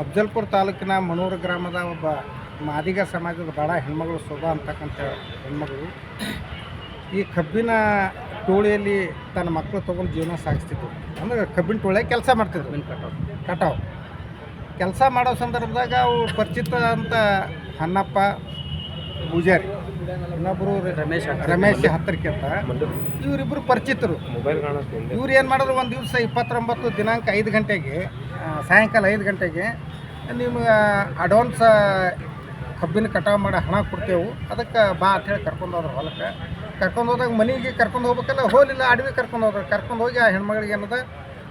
ಅಫ್ಜಲ್ಪುರ ತಾಲೂಕಿನ ಮನೂರು ಗ್ರಾಮದ ಒಬ್ಬ ಮಾದಿಗ ಸಮಾಜದ ಬಡ ಹೆಣ್ಮಗಳು ಶೋಭಾ ಅಂತಕ್ಕಂಥ ಹೆಣ್ಮಗಳು. ಈ ಕಬ್ಬಿನ ಟೋಳಿಯಲ್ಲಿ ತನ್ನ ಮಕ್ಕಳು ತೊಗೊಂಡು ಜೀವನ ಸಾಗಿಸ್ತಿದ್ರು. ಅಂದ್ರೆ ಕಬ್ಬಿನ ಟೋಳಿಯಾಗ ಕೆಲಸ ಮಾಡ್ತಿದ್ರು. ಕಟಾವ್. ಕೆಲಸ ಮಾಡೋ ಸಂದರ್ಭದಾಗ ಅವು ಪರಿಚಿತ ಅಂತ ಹನ್ನಪ್ಪ ಪೂಜಾರಿ ಇನ್ನೊಬ್ಬರು ರಮೇಶ್ ರಮೇಶ್ ಹತ್ತರಿಕಿಂತ ಇವರಿಬ್ಬರು ಪರಿಚಿತರು. ಇವ್ರು ಏನು ಮಾಡಿದ್ರು ಒಂದು ದಿವಸ ಇಪ್ಪತ್ತೊಂಬತ್ತು ದಿನಾಂಕ ಐದು ಗಂಟೆಗೆ ಸಾಯಂಕಾಲ ಐದು ಗಂಟೆಗೆ ನಿಮ್ಗೆ ಅಡ್ವಾನ್ಸ್ ಕಬ್ಬಿನ ಕಟಾವು ಮಾಡಿ ಹಣ ಕೊಡ್ತೇವೆ. ಅದಕ್ಕೆ ಬಾ ಅಂತೇಳಿ ಕರ್ಕೊಂಡು ಹೋದ್ರೆ ಹೊಲಕ್ಕೆ. ಕರ್ಕೊಂಡು ಹೋದಾಗ ಮನೆಗೆ ಕರ್ಕೊಂಡು ಹೋಗ್ಬೇಕಲ್ಲ ಹೋಲಿಲ್ಲ ಅಡವಿ ಕರ್ಕೊಂಡು ಹೋದ್ರೆ. ಕರ್ಕೊಂಡು ಹೋಗಿ ಆ ಹೆಣ್ಮಗಳಿಗೆ ಏನದ,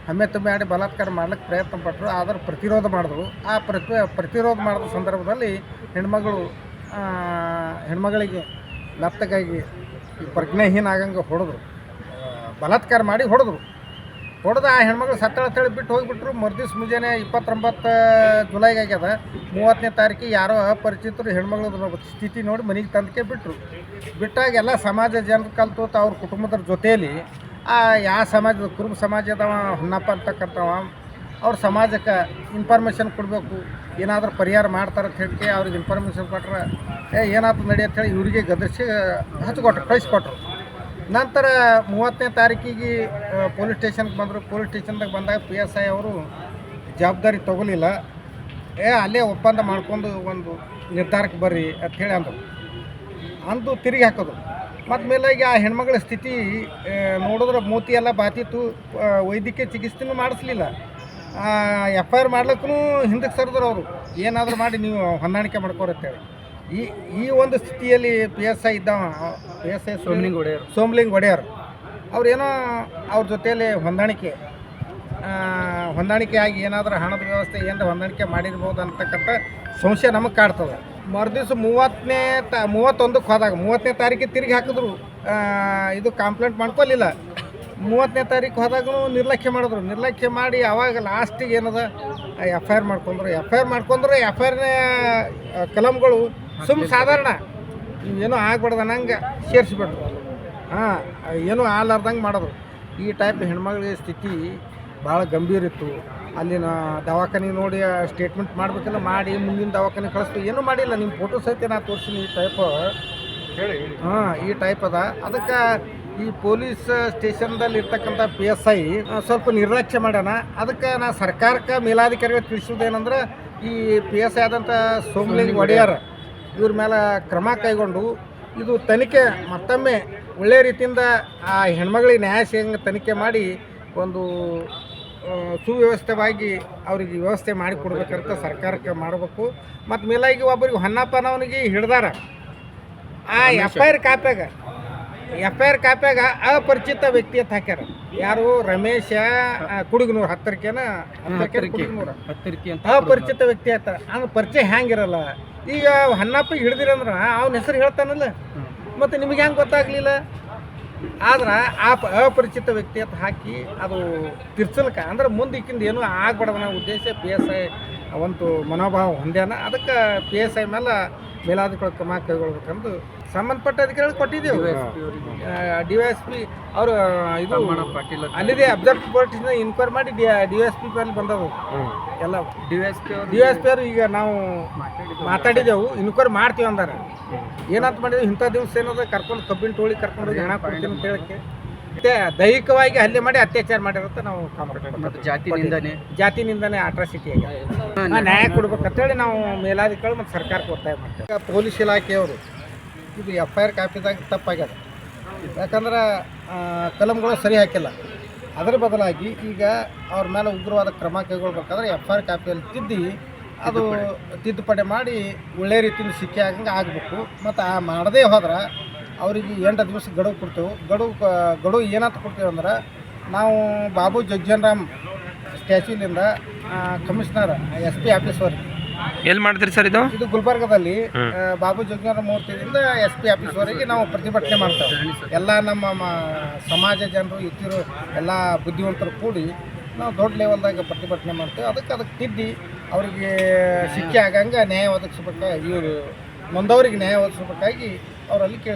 ಹಮ್ಮೆ ತುಂಬಿ ಆಡಿ ಬಲಾತ್ಕಾರ ಮಾಡ್ಲಿಕ್ಕೆ ಪ್ರಯತ್ನ ಪಟ್ಟರು ಆದ್ರೆ ಪ್ರತಿರೋಧ ಮಾಡಿದ್ರು. ಆ ಪ್ರತಿ, ಪ್ರತಿರೋಧ ಮಾಡಿದ ಸಂದರ್ಭದಲ್ಲಿ ಹೆಣ್ಮಗಳು ಹೆಣ್ಮಗಳಿಗೆ ಪ್ರಜ್ಞೆಹೀನ ಪ್ರಜ್ಞಾಹೀನ ಆಗಂಗೆ ಹೊಡೆದ್ರು. ಬಲಾತ್ಕಾರ ಮಾಡಿ ಹೊಡೆದ್ರು. ಹೊಡೆದು ಆ ಹೆಣ್ಮಗಳು ಸತ್ತಳ ತಳಿ ಬಿಟ್ಟು ಹೋಗಿಬಿಟ್ರು. ಮರ್ದಿವ್ಸ ಮುಂಜಾನೆ ಇಪ್ಪತ್ತೊಂಬತ್ತು ಜುಲೈಗೆ ಆಗ್ಯದ. ಮೂವತ್ತನೇ ತಾರೀಕಿಗೆ ಯಾರೋ ಅಪರಿಚಿತರು ಹೆಣ್ಮಗಳ ಸ್ಥಿತಿ ನೋಡಿ ಮನೆಗೆ ತಂದಕ್ಕೆ ಬಿಟ್ಟರು ಬಿಟ್ಟಾಗ ಎಲ್ಲ ಸಮಾಜ ಜನರು ಕಲ್ತು ಅವ್ರ ಕುಟುಂಬದ ಜೊತೆಯಲ್ಲಿ ಆ ಯಾವ ಸಮಾಜದ ಕುರುಬ ಸಮಾಜದವ ಹೊನ್ನಪ್ಪ ಅಂತಕ್ಕಂಥವ, ಅವ್ರ ಸಮಾಜಕ್ಕೆ ಇನ್ಫಾರ್ಮೇಷನ್ ಕೊಡಬೇಕು. ಏನಾದರೂ ಪರಿಹಾರ ಮಾಡ್ತಾರೆ ಅಂತ ಹೇಳಿ ಅವ್ರಿಗೆ ಇನ್ಫಾರ್ಮೇಷನ್ ಕೊಟ್ರೆ, ಏ ಏನಾಯ್ತು ನಡಿ ಅಂತ ಹೇಳಿ ಇವರಿಗೆ ಗದರಿಸಿ ಹಚ್ಕೊಟ್ರು ಕಳಿಸ್ಕೊಟ್ರು ನಂತರ ಮೂವತ್ತನೇ ತಾರೀಕಿಗೆ ಪೊಲೀಸ್ ಸ್ಟೇಷನ್ಗೆ ಬಂದರು. ಪೊಲೀಸ್ ಸ್ಟೇಷನ್ದಾಗ ಬಂದಾಗ ಪಿ ಎಸ್ ಐ ಅವರು ಜವಾಬ್ದಾರಿ ತಗೊಲಿಲ್ಲ. ಏ, ಅಲ್ಲೇ ಒಪ್ಪಂದ ಮಾಡ್ಕೊಂಡು ಒಂದು ನಿರ್ಧಾರಕ್ಕೆ ಬರ್ರಿ ಅಂತ ಹೇಳಿ ಅಂದರು. ಅಂದು ತಿರುಗಿ ಹಾಕೋದು. ಮತ್ತು ಮೇಲಾಗಿ ಆ ಹೆಣ್ಮಗಳ ಸ್ಥಿತಿ ನೋಡಿದ್ರೆ ಮೂತಿ ಎಲ್ಲ ಬಾತಿತ್ತು. ವೈದ್ಯಕೀಯ ಚಿಕಿತ್ಸೆನೂ ಮಾಡಿಸ್ಲಿಲ್ಲ. ಎಫ್ ಐ ಆರ್ ಮಾಡ್ಲಿಕ್ಕೂ ಹಿಂದಕ್ಕೆ ಸರಿದ್ರು ಅವರು. ಏನಾದರೂ ಮಾಡಿ ನೀವು ಹೊಂದಾಣಿಕೆ ಮಾಡ್ಕೋರತ್ತೇಳಿ ಈ ಈ ಒಂದು ಸ್ಥಿತಿಯಲ್ಲಿ ಪಿ ಎಸ್ ಐ ಇದ್ದ P S I Somaling Odeyar. Somaling Odeyar. ಅವ್ರೇನೋ ಅವ್ರ ಜೊತೆಯಲ್ಲಿ ಹೊಂದಾಣಿಕೆ ಹೊಂದಾಣಿಕೆ ಆಗಿ ಏನಾದರೂ ಹಣದ ವ್ಯವಸ್ಥೆ ಏನಾರ ಹೊಂದಾಣಿಕೆ ಮಾಡಿರ್ಬೋದು ಅಂತಕ್ಕಂಥ ಸಂಶಯ ನಮಗೆ ಕಾಡ್ತದೆ. ಮರುದಿವ್ಸ ಮೂವತ್ತನೇ ತ ಮೂವತ್ತೊಂದಕ್ಕೆ ಹೋದಾಗ ಮೂವತ್ತನೇ ತಾರೀಕಿಗೆ ತಿರುಗಿ ಹಾಕಿದ್ರು ಇದು ಕಂಪ್ಲೇಂಟ್ ಮಾಡ್ಕೊಲಿಲ್ಲ. ಮೂವತ್ತನೇ ತಾರೀಕು ಹೋದಾಗೂ ನಿರ್ಲಕ್ಷ್ಯ ಮಾಡಿದ್ರು. ನಿರ್ಲಕ್ಷ್ಯ ಮಾಡಿ ಅವಾಗ ಲಾಸ್ಟಿಗೆ ಏನದ ಎಫ್ ಐ ಆರ್ ಮಾಡ್ಕೊಂಡ್ರು. ಎಫ್ ಐ ಆರ್ ಮಾಡ್ಕೊಂಡ್ರೆ ಎಫ್ ಐ ಆರ್ನೇ ಕಲಮ್ಗಳು ಸುಮ್ಮ ಸಾಧಾರಣ. ಏನೋ ಆಗ್ಬಾರ್ದು ಅನ್ನಂಗೆ ಸೇರಿಸ್ಬಿಟ್ರು. ಹಾಂ ಏನೂ ಆಗ್ಲಾರ್ದಂಗೆ ಮಾಡೋದು. ಈ ಟೈಪ್ ಹೆಣ್ಮಗಳಿಗೆ ಸ್ಥಿತಿ ಭಾಳ ಗಂಭೀರ ಇತ್ತು. ಅಲ್ಲಿನ ದವಾಖಾನೆ ನೋಡಿ ಸ್ಟೇಟ್ಮೆಂಟ್ ಮಾಡಬೇಕಲ್ಲ ಮಾಡಿ ಮುಂದಿನ ದವಾಖಾನೆ ಕಳಿಸ್ತು ಏನೂ ಮಾಡಿಲ್ಲ. ನಿಮ್ಮ ಫೋಟೋ ಸಹಿತ ನಾ ತೋರಿಸಿನಿ ಈ ಟೈಪ್ ಹಾಂ ಈ ಟೈಪ್ ಅದ. ಅದಕ್ಕೆ ಈ ಪೊಲೀಸ್ ಸ್ಟೇಷನ್ದಲ್ಲಿ ಇರ್ತಕ್ಕಂಥ ಪಿ ಎಸ್ ಐ ಸ್ವಲ್ಪ ನಿರ್ಲಕ್ಷ್ಯ ಮಾಡೋಣ ಅದಕ್ಕೆ ನಾ ಸರ್ಕಾರಕ್ಕೆ ಮೇಲಾಧಿಕಾರಿಗಳು ತಿಳಿಸೋದೇನೆಂದ್ರೆ ಈ ಪಿ ಎಸ್ ಐ ಆದಂಥ ಸೋಮಲಿಂಗ್ ಒಡೆಯರ್. ಇವ್ರ ಮೇಲೆ ಕ್ರಮ ಕೈಗೊಂಡು ಇದು ತನಿಖೆ ಮತ್ತೊಮ್ಮೆ ಒಳ್ಳೆಯ ರೀತಿಯಿಂದ ಆ ಹೆಣ್ಮಗಳಿಗೆ ನ್ಯಾಯ ಸಿಗಂಗೆ ತನಿಖೆ ಮಾಡಿ ಒಂದು ಸುವ್ಯವಸ್ಥೆವಾಗಿ ಸುವ್ಯವಸ್ಥಿತವಾಗಿ ಅವರಿಗೆ ವ್ಯವಸ್ಥೆ ಮಾಡಿ ಕೊಡ್ಬೇಕಂತ ಸರ್ಕಾರಕ್ಕೆ ಮಾಡಬೇಕು. ಮತ್ತು ಮೇಲಾಗಿ ಒಬ್ಬರಿಗೆ ಹೊನ್ನಪ್ಪನವನಿಗೆ ಹಿಡ್ದಾರ. ಆ ಎಫ್ ಐ ಆರ್ ಕಾಪ್ಯಾಗ ಎಫ್ ಐ ಆರ್ ಕಾಪ್ಯಾಗ ಅಪರಿಚಿತ ವ್ಯಕ್ತಿ ಅಂತ ಹಾಕ್ಯಾರ. ಯಾರು? ರಮೇಶ ಕುಡುಗನೂರು ಹತ್ತರಿಕೆನ ಹತ್ತರಿಕೆ ಅಪರಿಚಿತ ವ್ಯಕ್ತಿ ಆಯ್ತಾರ ಅಂದ್ರೆ ಪರಿಚಯ ಹ್ಯಾಂಗಿರಲ್ಲ. ಈಗ ಹನ್ನಪ್ಪ ಹಿಡ್ದಿರಂದ್ರ ಅವನ ಹೆಸರು ಹೇಳ್ತಾನಲ್ಲ. ಮತ್ತು ನಿಮಗೆ ಹೆಂಗೆ ಗೊತ್ತಾಗ್ಲಿಲ್ಲ? ಆದ್ರೆ ಆ ಅಪರಿಚಿತ ವ್ಯಕ್ತಿ ಅಂತ ಹಾಕಿ ಅದು ತಿರ್ಸಲ್ಕ ಅಂದ್ರೆ ಮುಂದೆ ಏನು ಏನೂ ಆಗ್ಬಾರ್ದು ಉದ್ದೇಶ ಪಿ ಎಸ್ ಐ ಒಂದು ಮನೋಭಾವ ಹೊಂದ್ಯಾನ. ಅದಕ್ಕೆ ಪಿ ಎಸ್ ಐ ಮೇಲೆ ಮೇಲಾಧಿಕಾರಿ ಕ್ರಮ ಕೈಗೊಳ್ಬೇಕಂದು ಸಂಬಂಧಪಟ್ಟ ಅಧಿಕಾರಿಗಳು ಕೊಟ್ಟಿದ್ದೇವೆ. ಡಿ ವೈ ಎಸ್ ಪಿ ಅವರು ಇದು ಅಲ್ಲಿದೆ ಅಬ್ಸರ್ವ್ ಕೋರ್ಟಿಂದ ಇನ್ಕ್ವೈರ್ ಮಾಡಿ ಡಿ ಡಿ ಎಸ್ ಪಿ ಮೇಲೆ ಬಂದವು. ಎಲ್ಲ D S P D S P ಅವರು ಈಗ ನಾವು ಮಾತಾಡಿದೆವು ಇನ್ಕ್ವೈರಿ ಮಾಡ್ತೀವಿ ಅಂದಾರ. ಏನಂತ ಮಾಡಿದ್ವಿ ಇಂಥ ದಿವಸ ಏನದ ಕರ್ಕೊಂಡು ಕಬ್ಬಿನ ಟೋಳಿ ಕರ್ಕೊಂಡು ಹೋಗಿ ಹಣ ಕೊಡ್ತೀನಿ ಅಂತ ಹೇಳಕ್ಕೆ. ಮತ್ತೆ ದೈಹಿಕವಾಗಿ ಹಲ್ಲೆ ಮಾಡಿ ಅತ್ಯಾಚಾರ ಮಾಡಿರುತ್ತೆ ನಾವು ಜಾತಿ ನಿಂದನೆ ಜಾತಿನಿಂದನೇ ಅಟ್ರಾಸಿಟಿ ಆಗಿದೆ. ನ್ಯಾಯ ಕೊಡ್ಬೇಕಂತೇಳಿ ನಾವು ಮೇಲಾಧಿಕಾರಿ ಮತ್ತು ಸರ್ಕಾರಕ್ಕೆ ಒತ್ತಾಯ ಮಾಡ್ತೇವೆ. ಈಗ ಪೊಲೀಸ್ ಇಲಾಖೆಯವರು ಇದು ಎಫ್ ಐ ಆರ್ ಕಾಪಿದಾಗ ತಪ್ಪಾಗ್ಯದ. ಯಾಕಂದ್ರೆ ಕಲಂಗಳು ಸರಿ ಹಾಕಿಲ್ಲ. ಅದರ ಬದಲಾಗಿ ಈಗ ಅವ್ರ ಮೇಲೆ ಉಗ್ರವಾದ ಕ್ರಮ ಕೈಗೊಳ್ಬೇಕಾದ್ರೆ ಎಫ್ ಐ ಆರ್ ಕಾಪಿಯಲ್ಲಿ ತಿದ್ದಿ ಅದು ತಿದ್ದುಪಡಿ ಮಾಡಿ ಒಳ್ಳೆ ರೀತಿಯಿಂದ ಸಿಕ್ಕಿ ಆಗಂಗೆ ಆಗಬೇಕು. ಮತ್ತು ಆ ಮಾಡದೇ ಹೋದ್ರೆ ಅವರಿಗೆ ಎಂಟು ದಿವಸ ಗಡುವು ಕೊಡ್ತೇವೆ. ಗಡುವು ಗಡುವು ಏನಂತ ಕೊಡ್ತೇವೆ ಅಂದ್ರೆ ನಾವು ಬಾಬು ಜಗ್ಜನ್ ಸ್ಟ್ಯಾಚ್ಯೂಲಿಂದ ಕಮಿಷನರ್ ಎಸ್ ಪಿ ಆಫೀಸ್ವರೆಗೆ ಎಲ್ಲಿ ಮಾಡ್ತೀರಿ ಸರ್ ಇದು? ಇದು ಗುಲ್ಬರ್ಗದಲ್ಲಿ ಆ, ಬಾಬು ಜೋಗಿನ ಮೂರ್ತಿಯಿಂದ ಎಸ್ ಪಿ ಆಫೀಸ್ವರೆಗೆ ನಾವು ಪ್ರತಿಭಟನೆ ಮಾಡ್ತೇವೆ. ಎಲ್ಲ ನಮ್ಮ ಮ- ಸಮಾಜ ಜನರು ಇತ್ತಿರು ಎಲ್ಲ ಬುದ್ಧಿವಂತರು ಕೂಡಿ ನಾವು ದೊಡ್ಡ ಲೆವೆಲ್ದಾಗ ಪ್ರತಿಭಟನೆ ಮಾಡ್ತೇವೆ. ಅದಕ್ಕೆ ಅದಕ್ಕೆ ತಿದ್ದಿ ಅವರಿಗೆ ಶಿಕ್ಷೆ ಆಗಂಗೆ ನ್ಯಾಯ ಒದಗಿಸ್ಬೇಕಾಗಿ ಇವರು ಮುಂದವರಿಗೆ ನ್ಯಾಯ ಒದಗಿಸ್ಬೇಕಾಗಿ ಅವರಲ್ಲಿ ಕೇಳ್ತೀವಿ.